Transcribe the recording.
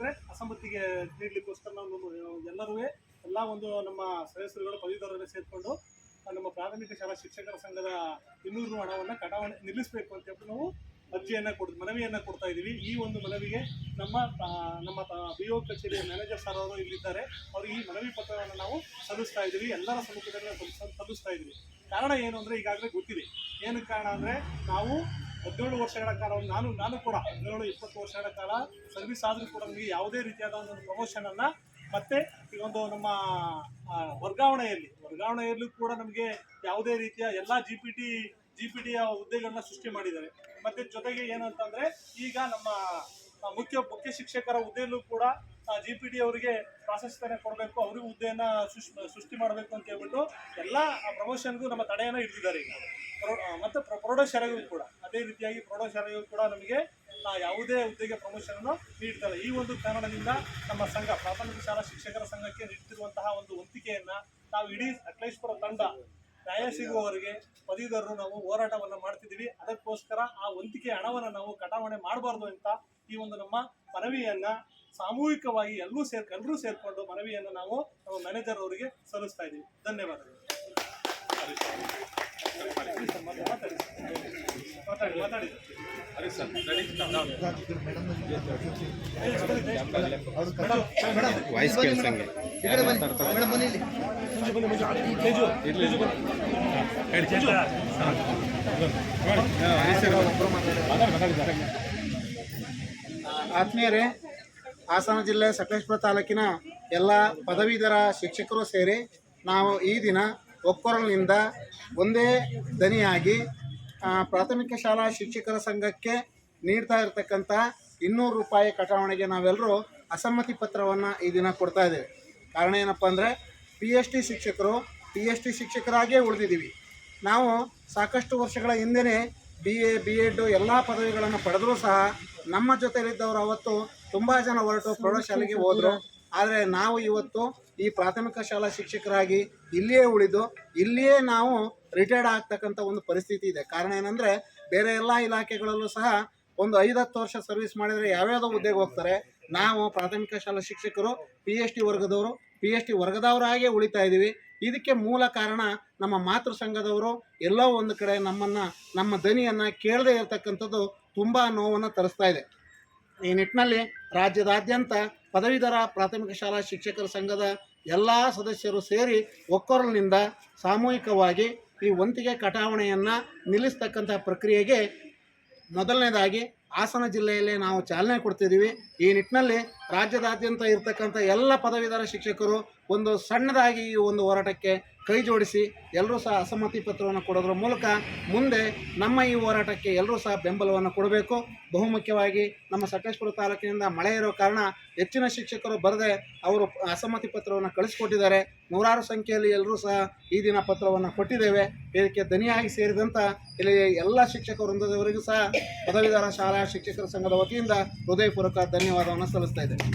ಯಾಕಂದ್ರೆ ಅಸಮ್ಮತಿಗೆ ನೀಡಲಿಕ್ಕೋಸ್ಕರ ನಾವು ಎಲ್ಲರೂ ಎಲ್ಲ ಒಂದು ನಮ್ಮ ಸದಸ್ಯರುಗಳು, ಪದವೀಧರರನ್ನು ಸೇರಿಕೊಂಡು ನಮ್ಮ ಪ್ರಾಥಮಿಕ ಶಾಲಾ ಶಿಕ್ಷಕರ ಸಂಘದ ಇನ್ನೂರು ಹಣವನ್ನು ಕಟಾವಣೆ ನಿಲ್ಲಿಸಬೇಕು ಅಂತ ಹೇಳಿ ನಾವು ಅರ್ಜಿಯನ್ನ ಕೊಡ್, ಮನವಿಯನ್ನು ಕೊಡ್ತಾ ಇದ್ದೀವಿ. ಈ ಒಂದು ಮನವಿಗೆ ನಮ್ಮ ನಮ್ಮ ಬಿ ಒ ಕಚೇರಿಯ ಮ್ಯಾನೇಜರ್ ಸರ್ ಅವರು ಇಲ್ಲಿದ್ದಾರೆ. ಅವರು ಈ ಮನವಿ ಪತ್ರವನ್ನು ನಾವು ಸಲ್ಲಿಸ್ತಾ ಇದ್ದೀವಿ. ಎಲ್ಲರ ಸಮ್ಮುಖದಲ್ಲಿ ಸಲ್ಲಿಸ್ತಾ ಇದ್ದೀವಿ. ಕಾರಣ ಏನು ಅಂದರೆ ಈಗಾಗಲೇ ಗೊತ್ತಿದೆ. ಏನಕ್ಕೆ ಕಾರಣ ಅಂದರೆ ನಾವು ಹದಿನೇಳು ವರ್ಷಗಳ ಕಾಲ ನಾನು ನಾನು ಕೂಡ ಹದಿನೇಳು, ಇಪ್ಪತ್ತು ವರ್ಷಗಳ ಕಾಲ ಸರ್ವಿಸ್ ಆದರೂ ಕೂಡ ನಮಗೆ ಯಾವುದೇ ರೀತಿಯಾದ ಒಂದು ಪ್ರಮೋಷನನ್ನು ಮತ್ತೆ ಈ ಒಂದು ನಮ್ಮ ವರ್ಗಾವಣೆಯಲ್ಲಿ, ವರ್ಗಾವಣೆಯಲ್ಲೂ ಕೂಡ ನಮಗೆ ಯಾವುದೇ ರೀತಿಯ ಎಲ್ಲ G P T G P ಟಿಯ ಹುದ್ದೆಗಳನ್ನ ಸೃಷ್ಟಿ ಮಾಡಿದ್ದಾರೆ. ಮತ್ತೆ ಜೊತೆಗೆ ಏನಂತಂದ್ರೆ ಈಗ ನಮ್ಮ ಮುಖ್ಯ ಮುಖ್ಯ ಶಿಕ್ಷಕರ ಹುದ್ದೆಯಲ್ಲೂ ಕೂಡ ಜಿ ಪಿ ಟಿ ಅವರಿಗೆ ಪ್ರಾಶಸ್ತ್ಯನ ಕೊಡಬೇಕು, ಅವ್ರಿಗೆ ಹುದ್ದೆಯನ್ನ ಸೃಷ್ಟಿ ಸೃಷ್ಟಿ ಮಾಡಬೇಕು ಅಂತ ಹೇಳ್ಬಿಟ್ಟು ಎಲ್ಲ ಪ್ರಮೋಷನ್ಗೂ ನಮ್ಮ ತಡೆಯನ್ನ ಇಡ್ತಿದ್ದಾರೆ ಈಗ. ಮತ್ತು ಪ್ರೌಢಶಾಲೆಗೂ ಕೂಡ. ಅದೇ ರೀತಿಯಾಗಿ ಪ್ರೌಢಶಾಲೆಯು ಕೂಡ ನಮಗೆ ಯಾವುದೇ ಹುದ್ದೆಗೆ ಪ್ರಮೋಷನ್ ಅನ್ನು ನೀಡ್ತಾರೆ ಈ ಒಂದು ಕಾರಣದಿಂದ ನಮ್ಮ ಸಂಘ, ಪ್ರಾಥಮಿಕ ಶಾಲಾ ಶಿಕ್ಷಕರ ಸಂಘಕ್ಕೆ ನೀಡುತ್ತಿರುವಂತಹ ಒಂದು ಹೊಂದಿಕೆಯನ್ನ ನಾವು ಇಡೀ ಅಕ್ಲೇಶ್ವರ ತಂಡ, ನ್ಯಾಯ ಸಿಗುವವರಿಗೆ, ಪದವೀಧರರು ನಾವು ಹೋರಾಟವನ್ನು ಮಾಡ್ತಿದ್ದೀವಿ. ಅದಕ್ಕೋಸ್ಕರ ಆ ವಂತಿಕೆ ಹಣವನ್ನು ನಾವು ಕಟಾವಣೆ ಮಾಡಬಾರ್ದು ಅಂತ ಈ ಒಂದು ನಮ್ಮ ಮನವಿಯನ್ನ ಸಾಮೂಹಿಕವಾಗಿ ಎಲ್ಲರೂ ಸೇರ್, ಎಲ್ಲರೂ ಸೇರಿಕೊಂಡು ಮನವಿಯನ್ನು ನಾವು ನಮ್ಮ ಮ್ಯಾನೇಜರ್ ಅವರಿಗೆ ಸಲ್ಲಿಸ್ತಾ ಇದ್ದೀವಿ. ಧನ್ಯವಾದಗಳು. ವಾಯ್ಸ್ ಕೇಳಿಸಂಗೆ ಆತ್ಮೀಯರೇ ಹಾಸನ ಜಿಲ್ಲೆ ಸಕಲೇಶ್ಪುರ ತಾಲೂಕಿನ ಎಲ್ಲ ಪದವೀಧರ ಶಿಕ್ಷಕರು ಸೇರಿ ನಾವು ಈ ದಿನ ಒಕ್ಕೊರಲಿನಿಂದ ಒಂದೇ ದನಿಯಾಗಿ ಪ್ರಾಥಮಿಕ ಶಾಲಾ ಶಿಕ್ಷಕರ ಸಂಘಕ್ಕೆ ನೀಡ್ತಾ ಇರತಕ್ಕಂಥ ಇನ್ನೂರು ರೂಪಾಯಿ ಕಟಾವಣೆಗೆ ನಾವೆಲ್ಲರೂ ಅಸಮ್ಮತಿ ಪತ್ರವನ್ನು ಈ ದಿನ ಕೊಡ್ತಾ ಇದ್ದೇವೆ. ಕಾರಣ ಏನಪ್ಪ ಅಂದರೆ ಪಿ ಎಚ್ ಡಿ ಶಿಕ್ಷಕರು ಪಿ ಎಚ್ ಡಿ ಶಿಕ್ಷಕರಾಗೇ ಉಳಿದಿದ್ದೀವಿ. ನಾವು ಸಾಕಷ್ಟು ವರ್ಷಗಳ ಹಿಂದೆಯೇ ಬಿ ಎ ಬಿ ಎಡ್ಡು ಎಲ್ಲ ಪದವಿಗಳನ್ನು ಪಡೆದರೂ ಸಹ ನಮ್ಮ ಜೊತೆಯಲ್ಲಿದ್ದವರು ಅವತ್ತು ತುಂಬ ಜನ ಹೊರಟು ಪ್ರೌಢಶಾಲೆಗೆ ಹೋದರು. ಆದರೆ ನಾವು ಇವತ್ತು ಈ ಪ್ರಾಥಮಿಕ ಶಾಲಾ ಶಿಕ್ಷಕರಾಗಿ ಇಲ್ಲಿಯೇ ಉಳಿದು, ಇಲ್ಲಿಯೇ ನಾವು ರಿಟೈರ್ಡ್ ಆಗ್ತಕ್ಕಂಥ ಒಂದು ಪರಿಸ್ಥಿತಿ ಇದೆ. ಕಾರಣ ಏನಂದರೆ, ಬೇರೆ ಎಲ್ಲ ಇಲಾಖೆಗಳಲ್ಲೂ ಸಹ ಒಂದು ಐದತ್ತು ವರ್ಷ ಸರ್ವಿಸ್ ಮಾಡಿದರೆ ಯಾವ್ಯಾವುದೋ ಉದ್ಯೋಗ ಹೋಗ್ತಾರೆ. ನಾವು ಪ್ರಾಥಮಿಕ ಶಾಲಾ ಶಿಕ್ಷಕರು ಪಿ ಎಚ್ ಡಿ ವರ್ಗದವರು ಪಿ ಎಚ್ ಡಿ ವರ್ಗದವರಾಗೇ ಉಳಿತಾ ಇದ್ದೀವಿ. ಇದಕ್ಕೆ ಮೂಲ ಕಾರಣ ನಮ್ಮ ಮಾತೃ ಸಂಘದವರು ಎಲ್ಲೋ ಒಂದು ಕಡೆ ನಮ್ಮನ್ನು, ನಮ್ಮ ದನಿಯನ್ನು ಕೇಳದೇ ಇರತಕ್ಕಂಥದ್ದು ತುಂಬ ನೋವನ್ನು ತರಿಸ್ತಾ ಇದೆ. ಈ ನಿಟ್ಟಿನಲ್ಲಿ ರಾಜ್ಯದಾದ್ಯಂತ ಪದವೀಧರ ಪ್ರಾಥಮಿಕ ಶಾಲಾ ಶಿಕ್ಷಕರ ಸಂಘದ ಎಲ್ಲ ಸದಸ್ಯರು ಸೇರಿ ಒಕ್ಕೊರಲಿನಿಂದ ಸಾಮೂಹಿಕವಾಗಿ ಈ ವಂತಿಗೆ ಕಟಾವಣೆಯನ್ನು ನಿಲ್ಲಿಸ್ತಕ್ಕಂಥ ಪ್ರಕ್ರಿಯೆಗೆ ಮೊದಲನೇದಾಗಿ ಹಾಸನ ಜಿಲ್ಲೆಯಲ್ಲಿ ನಾವು ಚಾಲನೆ ಕೊಡ್ತಿದ್ದೀವಿ. ಈ ನಿಟ್ಟಿನಲ್ಲಿ ರಾಜ್ಯದಾದ್ಯಂತ ಇರತಕ್ಕಂಥ ಎಲ್ಲ ಪದವೀಧರ ಶಿಕ್ಷಕರು ಒಂದು ಸಣ್ಣದಾಗಿ ಈ ಒಂದು ಹೋರಾಟಕ್ಕೆ ಕೈ ಜೋಡಿಸಿ ಎಲ್ಲರೂ ಸಹ ಅಸಮ್ಮತಿ ಪತ್ರವನ್ನು ಕೊಡೋದ್ರ ಮೂಲಕ ಮುಂದೆ ನಮ್ಮ ಈ ಹೋರಾಟಕ್ಕೆ ಎಲ್ಲರೂ ಸಹ ಬೆಂಬಲವನ್ನು ಕೊಡಬೇಕು. ಬಹುಮುಖ್ಯವಾಗಿ ನಮ್ಮ ಸಕಲೇಶ್ಪುರ ತಾಲೂಕಿನಿಂದ ಮಳೆ ಇರೋ ಕಾರಣ ಹೆಚ್ಚಿನ ಶಿಕ್ಷಕರು ಬರದೆ ಅವರು ಅಸಮ್ಮತಿ ಪತ್ರವನ್ನು ಕಳಿಸ್ಕೊಟ್ಟಿದ್ದಾರೆ. ನೂರಾರು ಸಂಖ್ಯೆಯಲ್ಲಿ ಎಲ್ಲರೂ ಸಹ ಈ ದಿನ ಪತ್ರವನ್ನು ಕೊಟ್ಟಿದ್ದೇವೆ. ಇದಕ್ಕೆ ದನಿಯಾಗಿ ಸೇರಿದಂಥ ಇಲ್ಲಿ ಎಲ್ಲ ಶಿಕ್ಷಕ ವೃಂದದವರಿಗೂ ಸಹ ಪದವೀಧರ ಶಾಲಾ ಶಿಕ್ಷಕರ ಸಂಘದ ವತಿಯಿಂದ ಹೃದಯಪೂರ್ವಕ ಧನ್ಯವಾದವನ್ನು ಸಲ್ಲಿಸ್ತಾ ಇದ್ದೇನೆ.